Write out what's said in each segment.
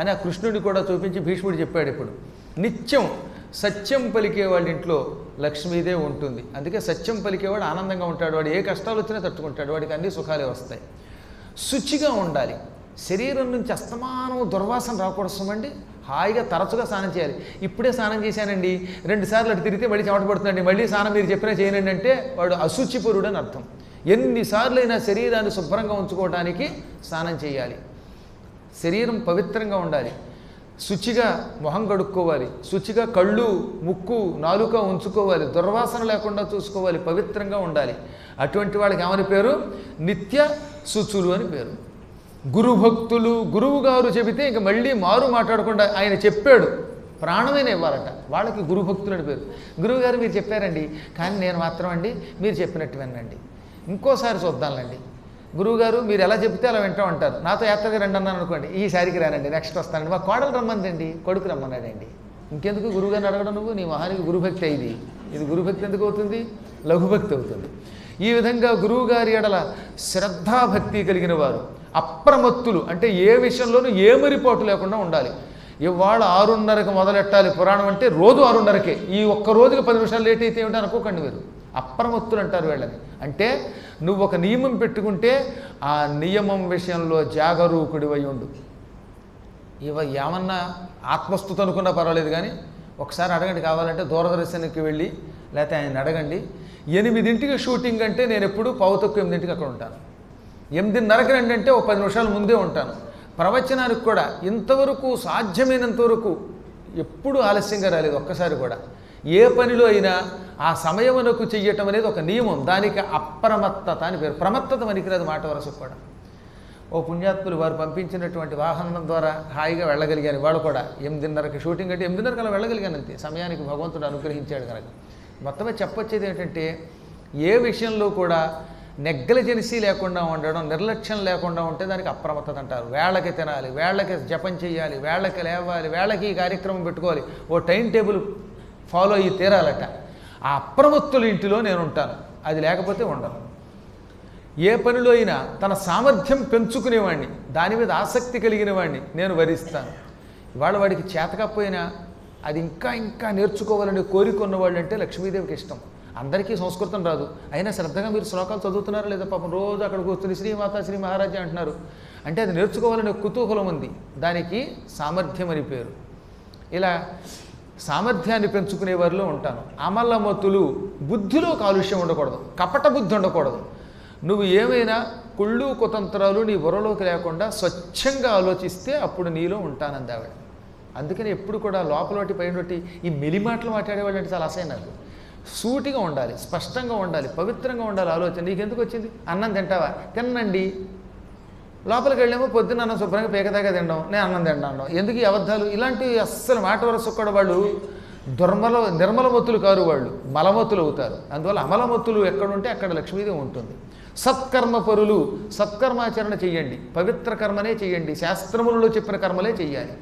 అని ఆ కృష్ణుడిని కూడా చూపించి భీష్ముడు చెప్పాడు ఇప్పుడు. నిత్యం సత్యం పలికే వాళ్ళ ఇంట్లో ఉంటుంది. అందుకే సత్యం పలికేవాడు ఆనందంగా ఉంటాడు. వాడు ఏ కష్టాలు వచ్చినా తట్టుకుంటాడు. వాడికి అన్ని సుఖాలే వస్తాయి. శుచిగా ఉండాలి. శరీరం నుంచి అస్తమానం దుర్వాసన రాకూడదు హాయిగా తరచుగా స్నానం చేయాలి. ఇప్పుడే స్నానం చేశానండి. రెండు సార్లు అటు తిరిగితే మళ్ళీ చెమట పడుతుందండి. మళ్ళీ స్నానం మీరు చెప్పినా చేయనండి అంటే వాడు అశుచిపురుడు అని అర్థం. ఎన్నిసార్లు అయినా శరీరాన్ని శుభ్రంగా ఉంచుకోవడానికి స్నానం చేయాలి. శరీరం పవిత్రంగా ఉండాలి. శుచిగా మొహం కడుక్కోవాలి. శుచిగా కళ్ళు ముక్కు నాలుక ఉంచుకోవాలి. దుర్వాసన లేకుండా చూసుకోవాలి. పవిత్రంగా ఉండాలి. అటువంటి వాళ్ళకి ఏమని పేరు? నిత్య శుచులు అని పేరు. గురుభక్తులు గురువు గారు చెబితే ఇంక మళ్ళీ మారు మాట్లాడకుండా ఆయన చెప్పాడు. ప్రాణమైన ఇవ్వాలట. వాళ్ళకి గురుభక్తులు అని పేరు. గురువు గారు మీరు చెప్పారండి. కానీ నేను మాత్రం అండి మీరు చెప్పినట్టు వినండి. ఇంకోసారి చూద్దాంలేండి. గురువుగారు మీరు ఎలా చెప్తే అలా వింటాం అంటారు. నాతో యాత్రకి రండి అన్నాను అనుకోండి. ఈసారికి రానండి నెక్స్ట్ వస్తానండి. మా కోడలు రమ్మందండి కొడుకు రమ్మన్నాడండి. ఇంకెందుకు గురువుగారిని అడగడం నువ్వు? నీ మహానికి గురుభక్తి అయింది. ఇది గురుభక్తి ఎందుకు అవుతుంది? లఘుభక్తి అవుతుంది. ఈ విధంగా గురువుగారి ఎడల శ్రద్ధాభక్తి కలిగిన వారు అప్రమత్తులు అంటే ఏ విషయంలోనూ ఏ మరిపోటు లేకుండా ఉండాలి. ఇవాళ ఆరున్నరకు మొదలెట్టాలి పురాణం అంటే రోజు ఆరున్నరకే. ఈ ఒక్క రోజుకి పది నిమిషాలు లేట్ అయితే ఏమిటి అనుకోకండి మీరు. అప్రమత్తులు అంటారు వీళ్ళని. అంటే నువ్వు ఒక నియమం పెట్టుకుంటే ఆ నియమం విషయంలో జాగరూకుడివై ఉండు ఇవ ఏమన్నా ఆత్మస్థుతి అనుకున్నా పర్వాలేదు కానీ ఒకసారి అడగండి కావాలంటే దూరదర్శన్కి వెళ్ళి లేకపోతే ఆయన అడగండి. ఎనిమిదింటికి షూటింగ్ అంటే నేను ఎప్పుడు పావు ఎనిమిదింటికి అక్కడ ఉంటాను. ఎనిమిదిన్నరకు రండి అంటే ఒక పది నిమిషాల ముందే ఉంటాను. ప్రవచనానికి కూడా ఇంతవరకు సాధ్యమైనంత వరకు ఎప్పుడూ ఆలస్యంగా రాలేదు ఒక్కసారి కూడా. ఏ పనిలో అయినా ఆ సమయమునకు చెయ్యటం అనేది ఒక నియమం. దానికి అప్రమత్తత అని పేరు. ప్రమత్తత పనికిరాదు మాట వరసకు కూడా. ఓ పుణ్యాత్ములు వారు పంపించినటువంటి వాహనం ద్వారా హాయిగా వెళ్ళగలిగాను వాడు కూడా ఎనిమిదిన్నరకి షూటింగ్ అంటే ఎనిమిదిన్నరకు అలా వెళ్ళగలిగాను అంతే. సమయానికి భగవంతుడు అనుగ్రహించాడు కనుక. మొత్తమే చెప్పొచ్చేది ఏంటంటే ఏ విషయంలో కూడా నెగ్లజెన్సీ లేకుండా ఉండడం నిర్లక్ష్యం లేకుండా ఉంటే దానికి అప్రమత్తత అంటారు. వేళ్ళకి తినాలి వేళ్ళకి జపం చేయాలి వేళ్ళకి లేవాలి వేళ్ళకి ఈ కార్యక్రమం పెట్టుకోవాలి. ఓ టైం టేబుల్ ఫాలో అయ్యి తీరాలట. ఆ అప్రమత్తుల ఇంటిలో నేను ఉంటాను అది లేకపోతే ఉండను ఏ పనిలో అయినా తన సామర్థ్యం పెంచుకునేవాడిని దాని మీద ఆసక్తి కలిగిన వాడిని నేను వరిస్తాను. ఇవాళ వాడికి చేతకపోయినా అది ఇంకా ఇంకా నేర్చుకోవాలని కోరిక ఉన్నవాళ్ళు అంటే లక్ష్మీదేవికి ఇష్టం. అందరికీ సంస్కృతం రాదు. అయినా శ్రద్ధగా మీరు శ్లోకాలు చదువుతున్నారా లేదా? పాపం రోజు అక్కడ కూర్చుని శ్రీమాత శ్రీ మహారాజా అంటున్నారు. అంటే అది నేర్చుకోవాలనే కుతూహలం ఉంది. దానికి సామర్థ్యం అని పేరు. ఇలా సామర్థ్యాన్ని పెంచుకునే వారిలో ఉంటాను. అమలమతులు బుద్ధిలో కాలుష్యం ఉండకూడదు. కపట బుద్ధి ఉండకూడదు. నువ్వు ఏమైనా కుళ్ళు కుతంత్రాలు నీ బుర్రలోకి లేకుండా స్వచ్ఛంగా ఆలోచిస్తే అప్పుడు నీలో ఉంటానంది ఆవిడ. అందుకని ఎప్పుడు కూడా లోపలటి పైనటి ఈ మెలిమాటలు మాట్లాడేవాళ్ళు అంటే చాలా అసహ్యం నాకు. సూటిగా ఉండాలి స్పష్టంగా ఉండాలి పవిత్రంగా ఉండాలి ఆలోచన. నీకెందుకు వచ్చింది? అన్నం తింటావా? తిన్నండి. లోపలికి వెళ్ళేమో పొద్దున్న అన్నం శుభ్రంగా పేకదాకా తినడం నేను అన్నం తినడం ఎందుకు ఈ అబద్ధాలు? ఇలాంటివి అస్సలు మాట వరస కూడా వాళ్ళు దుర్మల నిర్మలమొత్తులు కారు వాళ్ళు మలమొత్తులు అవుతారు. అందువల్ల అమలమొత్తులు ఎక్కడుంటే అక్కడ లక్ష్మీదేవి ఉంటుంది. సత్కర్మ పరులు సత్కర్మాచరణ చెయ్యండి. పవిత్ర కర్మనే చెయ్యండి. శాస్త్రములలో చెప్పిన కర్మలే చెయ్యాలి.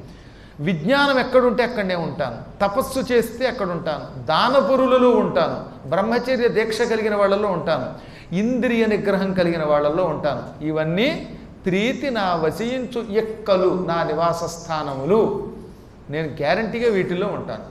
విజ్ఞానం ఎక్కడుంటే అక్కడనే ఉంటాను. తపస్సు చేస్తే అక్కడ ఉంటాను దానపురులలో ఉంటాను. బ్రహ్మచర్య దీక్ష కలిగిన వాళ్ళలో ఉంటాను. ఇంద్రియ నిగ్రహం కలిగిన వాళ్ళల్లో ఉంటాను. ఇవన్నీ ప్రీతి నా వసించు ఎక్కలు నా నివాస స్థానములు నేను గ్యారంటీగా వీటిల్లో ఉంటాను.